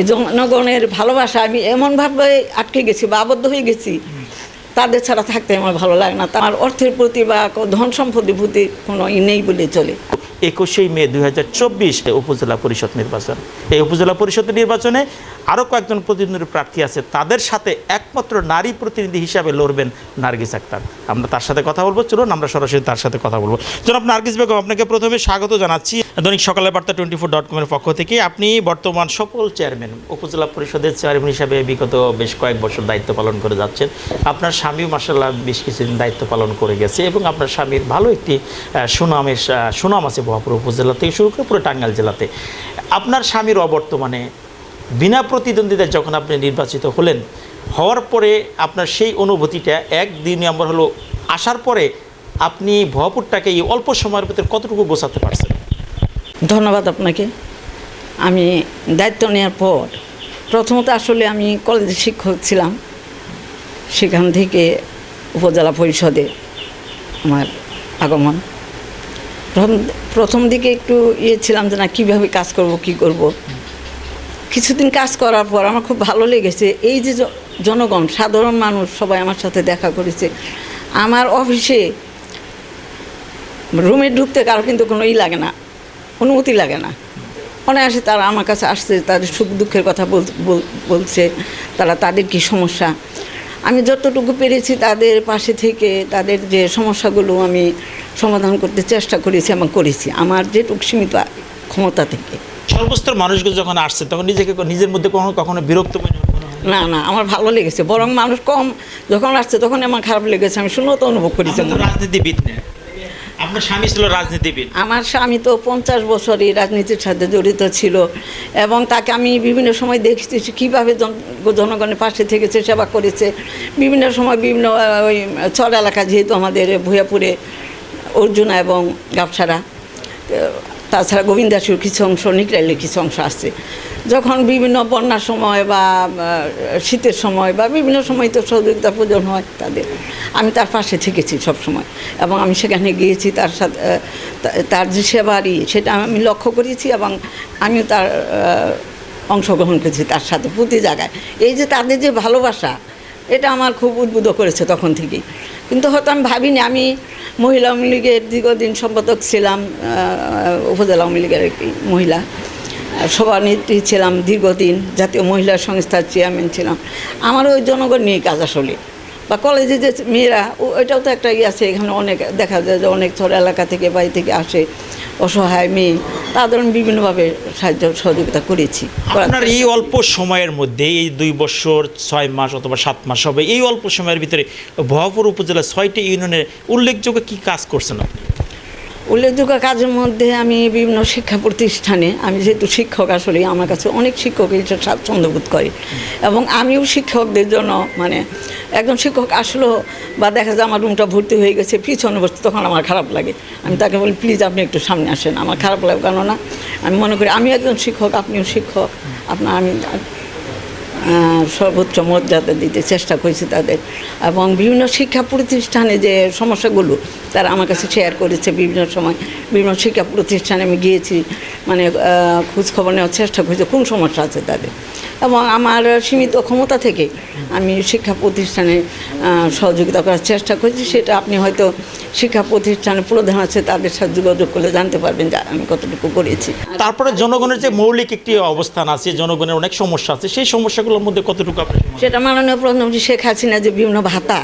এই জনগণের ভালোবাসা, আমি এমনভাবে আটকে গেছি বা আবদ্ধ হয়ে গেছি, তাদের ছাড়া থাকতে আমার ভালো লাগে না। তার অর্থের প্রতি বা ধন সম্পত্তির প্রতি কোনো ই নেই বলে চলে। একুশে মে দুই হাজার চব্বিশ উপজেলা পরিষদ নির্বাচন। এই উপজেলা পরিষদ নির্বাচনে আরও কয়েকজন প্রতিদ্বন্দ্বী প্রার্থী আছে। তাদের সাথে একমাত্র নারী প্রতিনিধি হিসাবে লড়বেন নার্গিস আক্তার। আমরা তার সাথে কথা বলব। চলুন, আমরা সরাসরি তার সাথে কথা বলব। জনাব নার্গিস বেগম, আপনাকে প্রথমে স্বাগত জানাচ্ছি। দৈনিক সকালের বার্তা টোয়েন্টি ফোর ডট কমের পক্ষ থেকে আপনি বর্তমান সফল চেয়ারম্যান, উপজেলা পরিষদের চেয়ারম্যান হিসাবে বিগত বেশ কয়েক বছর দায়িত্ব পালন করে যাচ্ছেন। আপনার স্বামীও মাসাল্লাহ বেশ কিছুদিন দায়িত্ব পালন করে গেছে এবং আপনার স্বামীর ভালো একটি সুনামের সুনাম আছে বহাপুর উপজেলা থেকে শুরু করে পুরো টাঙ্গাইল জেলাতে। আপনার স্বামীর অবর্তমানে বিনা প্রতিদ্বন্দ্বিতায় যখন আপনি নির্বাচিত হলেন, হওয়ার পরে আপনার সেই অনুভূতিটা এক দুই নম্বর হলো আসার পরে আপনি ভয়পুরটাকে এই অল্প সময়ের ভিতরে কতটুকু গোছাতে পারছেন? ধন্যবাদ আপনাকে। আমি দায়িত্ব নেওয়ার পর প্রথমত আসলে আমি কলেজের শিক্ষক ছিলাম। সেখান থেকে উপজেলা পরিষদে আমার আগমন। প্রথম প্রথম দিকে একটু ইয়ে ছিলাম যে না, কীভাবে কাজ করব, কি করব। কিছুদিন কাজ করার পর আমার খুব ভালো লেগেছে। এই যে জনগণ, সাধারণ মানুষ সবাই আমার সাথে দেখা করেছে। আমার অফিসে রুমে ঢুকতে কারও কিন্তু কোনো ই লাগে না। অনুমতি লাগে না। অনায়াসে তারা আমার কাছে আসছে তাদের সুখ দুঃখের কথা বল- বল- বলছে তারা তাদের কি সমস্যা? আমি যতটুকু পেরেছি তাদের পাশে থেকে তাদের যে সমস্যাগুলো আমি সমাধান করতে চেষ্টা করেছি এবং করেছি। আমার যেটুকু সীমিত ক্ষমতা থেকে। সর্বস্তর মানুষগুলো যখন আসছে তখন নিজেকে নিজের মধ্যে কখনো কখনো বিরক্ত না? না আমার ভালো লেগেছে। বরং মানুষ কম যখন আসছে তখন আমার খারাপ লেগেছে। আমি শূন্যতা অনুভব করেছি। রাজনীতিবিদ আপনার স্বামী ছিল রাজনীতিবিদ। আমার স্বামী তো পঞ্চাশ বছরই রাজনীতির সাথে জড়িত ছিল এবং তাকে আমি বিভিন্ন সময় দেখেছি কীভাবে জনগণের পাশে থেকেছে, সেবা করেছে। বিভিন্ন সময় বিভিন্ন ওই চর এলাকা যেহেতু আমাদের ভূয়াপুরে, অর্জুনা এবং গাবসারা তাছাড়া গোবিন্দাসুর কিছু অংশ নিকরাইলের কিছু অংশ আসছে যখন বিভিন্ন বন্যার সময় বা শীতের সময় বা বিভিন্ন সময় তো সহযোগিতার প্রয়োজন হয় তাদের। আমি তার পাশে থেকেছি সব সময় এবং আমি সেখানে গিয়েছি তার সাথে তার যে সেবারই সেটা আমি লক্ষ্য করেছি এবং আমিও তার অংশগ্রহণ করেছি তার সাথে প্রতি জায়গায়। এই যে তাদের যে ভালোবাসা, এটা আমার খুব উদ্বুদ্ধ করেছে তখন থেকেই। কিন্তু হয়তো আমি ভাবিনি, আমি মহিলা আওয়ামী লীগের দীর্ঘদিন সম্পাদক ছিলাম উপজেলা আওয়ামী লীগের মহিলা। সভানেত্রী ছিলাম দীর্ঘদিন, জাতীয় মহিলা সংস্থার চেয়ারম্যান ছিলাম। আমার ওই জনগণ নিয়ে কাজ আসলে। বা কলেজে যে মেয়েরা ওইটাও তো একটা ইয়ে আছে, এখানে অনেক দেখা যায় যে অনেক ছোট এলাকা থেকে বাড়ি থেকে আসে অসহায় মেয়ে। তাদের আমি বিভিন্নভাবে সাহায্য সহযোগিতা করেছি। আপনার এই অল্প সময়ের মধ্যে এই দুই বছর, ছয় মাস অথবা সাত মাস হবে, এই অল্প সময়ের ভিতরে ভবাপুর উপজেলা ছয়টি ইউনিয়নের উল্লেখযোগ্য কি কাজ করছেন আপনি? উল্লেখযোগ্য কাজের মধ্যে আমি বিভিন্ন শিক্ষা প্রতিষ্ঠানে, আমি যেহেতু শিক্ষক আসলে আমার কাছে অনেক শিক্ষক এটা স্বাচ্ছন্দ্য বোধ করে। এবং আমিও শিক্ষকদের জন্য মানে একজন শিক্ষক আসলো বা দেখা যায় আমার রুমটা ভর্তি হয়ে গেছে, পিছনে বসতে তখন আমার খারাপ লাগে। আমি তাকে বলি, প্লিজ আপনি একটু সামনে আসেন, আমার খারাপ লাগে কেননা আমি মনে করি আমি একজন শিক্ষক, আপনিও শিক্ষক। আপনার আমি সর্বোচ্চ মর্যাদা দিতে চেষ্টা করেছি তাদের। এবং বিভিন্ন শিক্ষা প্রতিষ্ঠানে যে সমস্যাগুলো তারা আমার কাছে শেয়ার করেছে বিভিন্ন সময় বিভিন্ন শিক্ষা প্রতিষ্ঠানে আমি গিয়েছি মানে খোঁজখবর নেওয়ার চেষ্টা করেছি কোন সমস্যা আছে তাদের। এবং আমার সীমিত ক্ষমতা থেকে আমি শিক্ষা প্রতিষ্ঠানে সহযোগিতা করার চেষ্টা করেছি সেটা আপনি হয়তো শিক্ষা প্রতিষ্ঠানে প্রধান আছে তাদের সাথে যোগাযোগ করলে জানতে পারবেন যে আমি কতটুকু করেছি। তারপরে জনগণের যে মৌলিক একটি অবস্থান আছে জনগণের অনেক সমস্যা আছে সেই সমস্যাগুলোর মধ্যে কতটুকু সেটা মাননীয় প্রধানমন্ত্রী শেখ হাসিনা যে বিভিন্ন ভাতা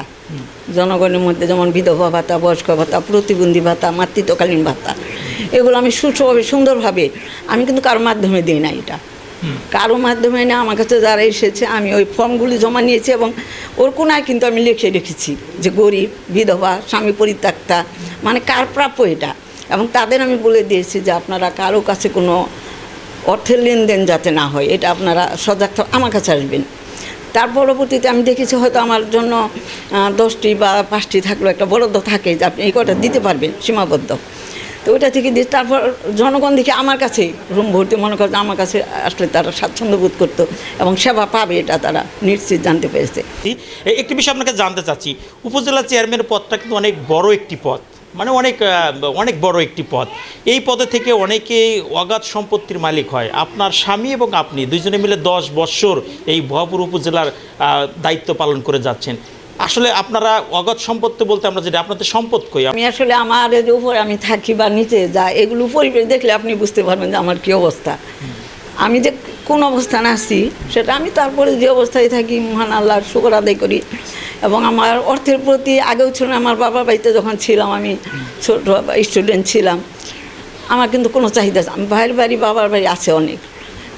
জনগণের মধ্যে যেমন বিধবা ভাতা বয়স্ক ভাতা প্রতিবন্ধী ভাতা মাতৃত্বকালীন ভাতা এগুলো আমি সুষ্ঠুভাবে সুন্দরভাবে আমি কিন্তু কারোর মাধ্যমে দিই না এটা। কারও মাধ্যমে না আমার কাছে যারা এসেছে আমি ওই ফর্মগুলি জমা নিয়েছি এবং ওর কোনায় কিন্তু আমি লিখে রেখেছি যে গরিব বিধবা স্বামী পরিত্যক্তা মানে কার প্রাপ্য এটা? এবং তাদের আমি বলে দিয়েছি যে আপনারা কারও কাছে কোনো অর্থের লেনদেন যাতে না হয় এটা আপনারা সজাগ আমার কাছে আসবেন। তার পরবর্তীতে আমি দেখেছি হয়তো আমার জন্য দশটি বা পাঁচটি থাকলেও একটা বরাদ্দ থাকে, যে আপনি এই কটা দিতে পারবেন, সীমাবদ্ধ। তো ওইটা থেকে দিয়ে তারপর জনগণ দেখে আমার কাছে রুম ভর্তি, মনে করতো আমার কাছে আসলে তারা স্বাচ্ছন্দ্য বোধ করতো এবং সেবা পাবে এটা তারা নিশ্চিত জানতে পেরেছে। একটি বিষয় আপনাকে জানতে চাচ্ছি। উপজেলা চেয়ারম্যান পদটা কিন্তু অনেক বড় একটি পদ। মানে অনেক অনেক বড় একটি পদ। এই পদে থেকে অনেকেই অগাধ সম্পত্তির মালিক হয়। আপনার স্বামী এবং আপনি দুইজনে মিলে দশ বৎসর এই ভুয়াপুর উপজেলার দায়িত্ব পালন করে যাচ্ছেন। আসলে আপনারা অগাধ সম্পত্তি বলতে আমরা যেটা আপনাদের সম্পদ কই? আমি আসলে আমার যে উপরে আমি থাকি বা নিচে যা এগুলো পরিবেশ দেখলে আপনি বুঝতে পারবেন যে আমার কী অবস্থা। আমি যে কোন অবস্থানে আছি সেটা আমি তারপরে যে অবস্থায় থাকি মহান আল্লাহর শুকর আদায় করি। এবং আমার অর্থের প্রতি আগেও ছিল আমার বাবার বাড়িতে যখন ছিলাম আমি ছোট স্টুডেন্ট ছিলাম আমার কিন্তু কোনো চাহিদা আমি ভাইয়ের বাড়ি বাবার বাড়ি আছে অনেক।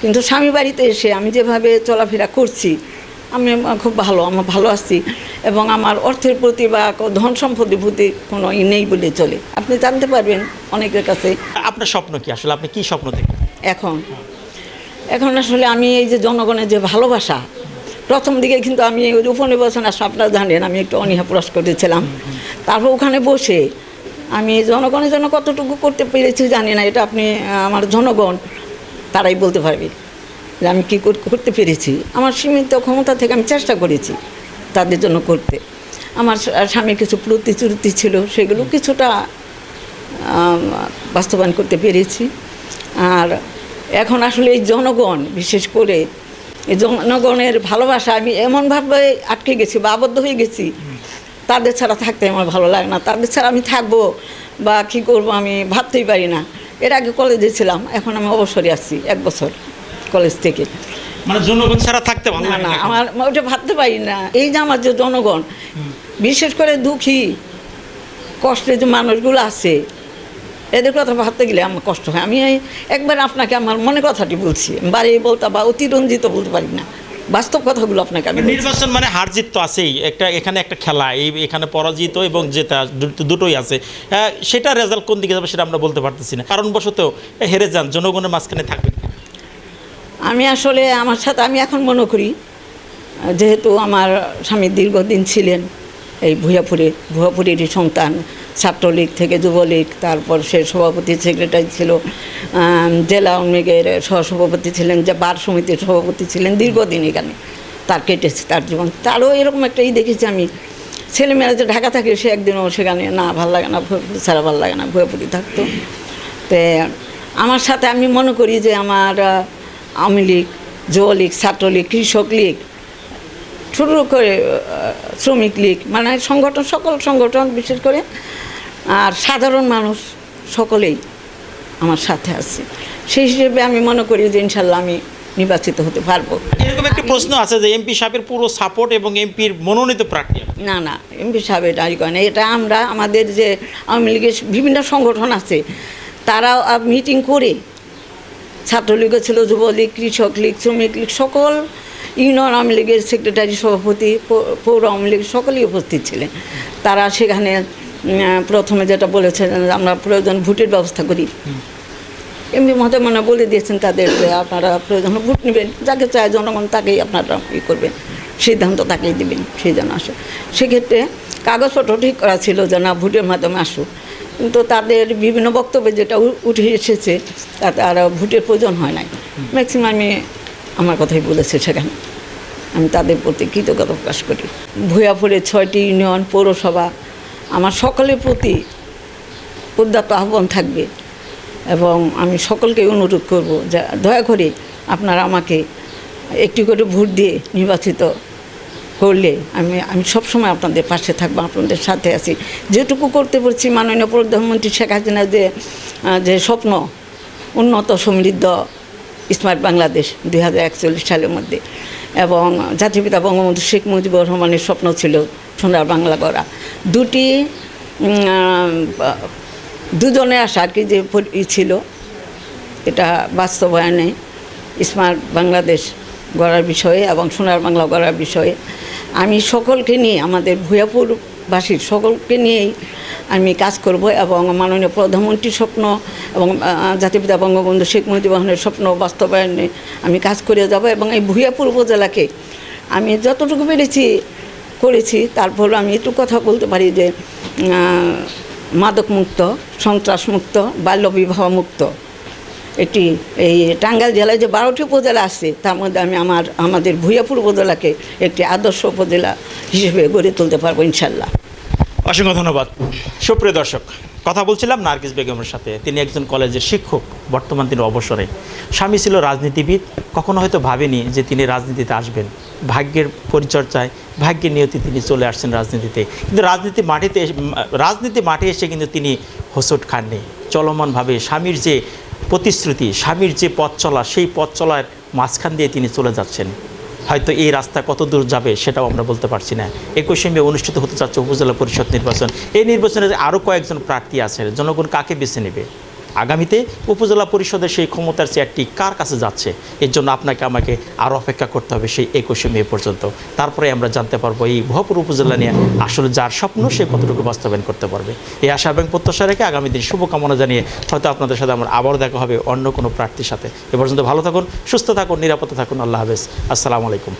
কিন্তু স্বামী বাড়িতে এসে আমি যেভাবে চলাফেরা করছি আমি খুব ভালো আমার ভালো আছি এবং আমার অর্থের প্রতি বা ধন সম্পত্তির প্রতি কোনো ই নেই বলে চলে। আপনি জানতে পারবেন অনেকের কাছে। আপনার স্বপ্ন কি? আসলে আপনি কি স্বপ্ন দেখেন? এখন এখন আসলে আমি এই যে জনগণের যে ভালোবাসা প্রথম দিকে কিন্তু আমি উপনির্বাচন আসলে আপনারা জানেন, আমি একটু অনীহা প্রকাশ করেছিলাম। তারপর ওখানে বসে আমি জনগণের জন্য কতটুকু করতে পেরেছি জানি না, এটা আপনি আমার জনগণ তারাই বলতে পারবে যে আমি কী কর- করতে পেরেছি। আমার সীমিত ক্ষমতা থেকে আমি চেষ্টা করেছি তাদের জন্য করতে। আমার স্বা- স্বামীর কিছু প্রতিশ্রুতি ছিল, সেগুলো কিছুটা বাস্তবায়ন করতে পেরেছি। আর এখন আসলে এই জনগণ, বিশেষ করে জনগণের ভালোবাসা আমি এমনভাবে আটকে গেছি বা আবদ্ধ হয়ে গেছি তাদের ছাড়া থাকতে আমার ভালো লাগে না। তাদের ছাড়া আমি থাকব বা কী করব আমি ভাবতেই পারি না। এর আগে কলেজে ছিলাম এখন আমি অবসরে আসছি এক বছর কলেজ থেকে। মানে জনগণ ছাড়া থাকতে ভালো না না না আমার ওটা ভাবতে পারি না। এই যে আমার যে জনগণ বিশেষ করে দুঃখী কষ্টের যে মানুষগুলো আছে এদের কথা ভাবতে গেলে আমার কষ্ট হয়। আমি একবার আপনাকে আমার মনে কথাটি বলছি। বাড়ি বলতে বা অতিরঞ্জিত বলতে পারি না। বাস্তব কথাগুলো আপনাকে আমি নির্বাচন মানে হার জিত তো আছেই। একটা এখানে একটা খেলা এই এখানে পরাজিত এবং জেতা দুটোই আছে। সেটা রেজাল্ট কোন দিকে যাবে সেটা আমরা বলতে পারতেছি না। কারণবশত হেরে যান জনগণের মাঝখানে থাকবেন আমি আসলে আমার সাথে আমি এখন মনে করি যেহেতু আমার স্বামী দীর্ঘদিন ছিলেন এই ভুয়াপুরে ভুয়াপুরেরই সন্তান ছাত্রলীগ থেকে যুবলীগ, তারপর সে সভাপতি সেক্রেটারি ছিল জেলা আওয়ামী লীগের সহসভাপতি ছিলেন, যে বার সমিতির সভাপতি ছিলেন দীর্ঘদিন এখানে। তার কেটেছে, তার জীবন। তারও এরকম একটা ই দেখেছি আমি, ছেলেমেয়েরা যে ঢাকা থাকে, সে একদিনও সেখানে না, ভালো লাগে না ছাড়া ভালো লাগে না ভুয়াপুরি থাকতো। তো আমার সাথে আমি মনে করি যে আমার আওয়ামী লীগ, যুবলীগ, ছাত্রলীগ, কৃষক লীগ, শুরু করে শ্রমিক লীগ মানে সংগঠন, সকল সংগঠন বিশেষ করে আর সাধারণ মানুষ সকলেই আমার সাথে আছে। সেই হিসেবে আমি মনে করি যে ইনশাল্লাহ আমি নির্বাচিত হতে পারব। এরকম একটা প্রশ্ন আছে যে এমপি সাহেবের পুরো সাপোর্ট এবং এমপির মনোনীত প্রার্থী না না এমপি সাহেব এটা করে না এটা আমরা আমাদের যে আওয়ামী লীগের বিভিন্ন সংগঠন আছে তারা মিটিং করে ছাত্রলীগও ছিল যুবলীগ কৃষক লীগ শ্রমিক লীগ সকল ইউনিয়ন আওয়ামী লীগের সেক্রেটারি সভাপতি পৌর আওয়ামী লীগ সকলেই উপস্থিত ছিলেন। তারা সেখানে প্রথমে যেটা বলেছেন, আমরা প্রয়োজন ভোটের ব্যবস্থা করি। এমনি মতে মনে বলে দিয়েছেন তাদের যে আপনারা প্রয়োজন ভোট নেবেন, যাকে চায় জনগণ তাকেই আপনারা ই করবেন, সিদ্ধান্ত তাকেই দেবেন, সেই জন্য আসে। সেক্ষেত্রে কাগজপত্র ঠিক করা ছিল যে না, ভোটের মাধ্যমে আসুক। কিন্তু তাদের বিভিন্ন বক্তব্যে যেটা উঠে এসেছে, তাতে আর ভোটের প্রয়োজন হয় নাই। ম্যাক্সিমামই আমার কথাই বলেছে সেখানে। আমি তাদের প্রতি কৃতজ্ঞতা প্রকাশ করি। ভূয়াপুরে ছয়টি ইউনিয়ন, পৌরসভা আমার সকলের প্রতি উদ্যত আহ্বান থাকবে এবং আমি সকলকে অনুরোধ করব যে দয়া করে আপনারা আমাকে একটি করে ভোট দিয়ে নির্বাচিত করলে আমি আমি সবসময় আপনাদের পাশে থাকব, আপনাদের সাথে আছি। যেটুকু করতে পারছি মাননীয় প্রধানমন্ত্রী শেখ হাসিনার যে যে স্বপ্ন, উন্নত সমৃদ্ধ স্মার্ট বাংলাদেশ দুই হাজার একচল্লিশ সালের মধ্যে। এবং জাতিপিতা বঙ্গবন্ধু শেখ মুজিবুর রহমানের স্বপ্ন ছিল সোনার বাংলা গড়া। দুটি দুজনে আসা আর কি যে ছিল, এটা বাস্তবায়নে স্মার্ট বাংলাদেশ গড়ার বিষয়ে এবং সোনার বাংলা গড়ার বিষয়ে। আমি সকলকে নিয়ে আমাদের ভূয়াপুরবাসীর সকলকে নিয়েই আমি কাজ করব এবং মাননীয় প্রধানমন্ত্রীর স্বপ্ন এবং জাতিপিতা বঙ্গবন্ধু শেখ মুজিবুর রহমানের স্বপ্ন বাস্তবায়নে আমি কাজ করে যাব এবং এই ভূয়াপুর উপজেলাকে আমি যতটুকু পেরেছি, করেছি তারপর আমি একটু কথা বলতে পারি যে মাদকমুক্ত, সন্ত্রাসমুক্ত বাল্যবিবাহ মুক্ত এটি এই টাঙ্গাইল জেলায় যে বারোটি উপজেলা আছে, তার মধ্যে আমি আমার, আমাদের ভূয়াপুর উপজেলাকে একটি আদর্শ উপজেলা হিসেবে গড়ে তুলতে পারব ইনশাল্লাহ। অসংখ্য ধন্যবাদ। সুপ্রিয় দর্শক, কথা বলছিলাম নার্গিস বেগমের সাথে। তিনি একজন কলেজের শিক্ষক, বর্তমান তিনি অবসরে। স্বামী ছিল রাজনীতিবিদ, কখনো হয়তো ভাবেনি যে তিনি রাজনীতিতে আসবেন। ভাগ্যের পরিচর্যায়, ভাগ্যের নিয়তি তিনি চলে আসছেন রাজনীতিতে। কিন্তু রাজনীতি এসে- রাজনীতি মাঠে এসে কিন্তু তিনি হোসট খাননি। চলমানভাবে স্বামীর যে প্রতিশ্রুতি, স্বামীর যে পথ চলা, সেই পথ চলার মাঝখান দিয়ে তিনি চলে যাচ্ছেন। হয়তো এই রাস্তা কত দূর যাবে সেটাও আমরা বলতে পারছি না। একুশে মে অনুষ্ঠিত হতে চাচ্ছে উপজেলা পরিষদ নির্বাচন। এই নির্বাচনে আরও কয়েকজন প্রার্থী আছে, জনগণ কাকে বেছে নেবে? আগামীতে উপজেলা পরিষদের সেই ক্ষমতার চেয়ারটি কার কাছে যাচ্ছে? এর জন্য আপনাকে আমাকে আরও অপেক্ষা করতে হবে সেই একুশে মে পর্যন্ত। তারপরে আমরা জানতে পারব এই ভরপুর উপজেলা নিয়ে আসলে যার স্বপ্ন সে কতটুকু বাস্তবায়ন করতে পারবে। এই আশা এবং প্রত্যাশা রেখে আগামী দিন শুভকামনা জানিয়ে হয়তো আপনাদের সাথে আমার আবার দেখা হবে অন্য কোনো প্রার্থীর সাথে। এ পর্যন্ত ভালো থাকুন, সুস্থ থাকুন, নিরাপদে থাকুন। আল্লাহ হাফেজ। আসসালামু আলাইকুম।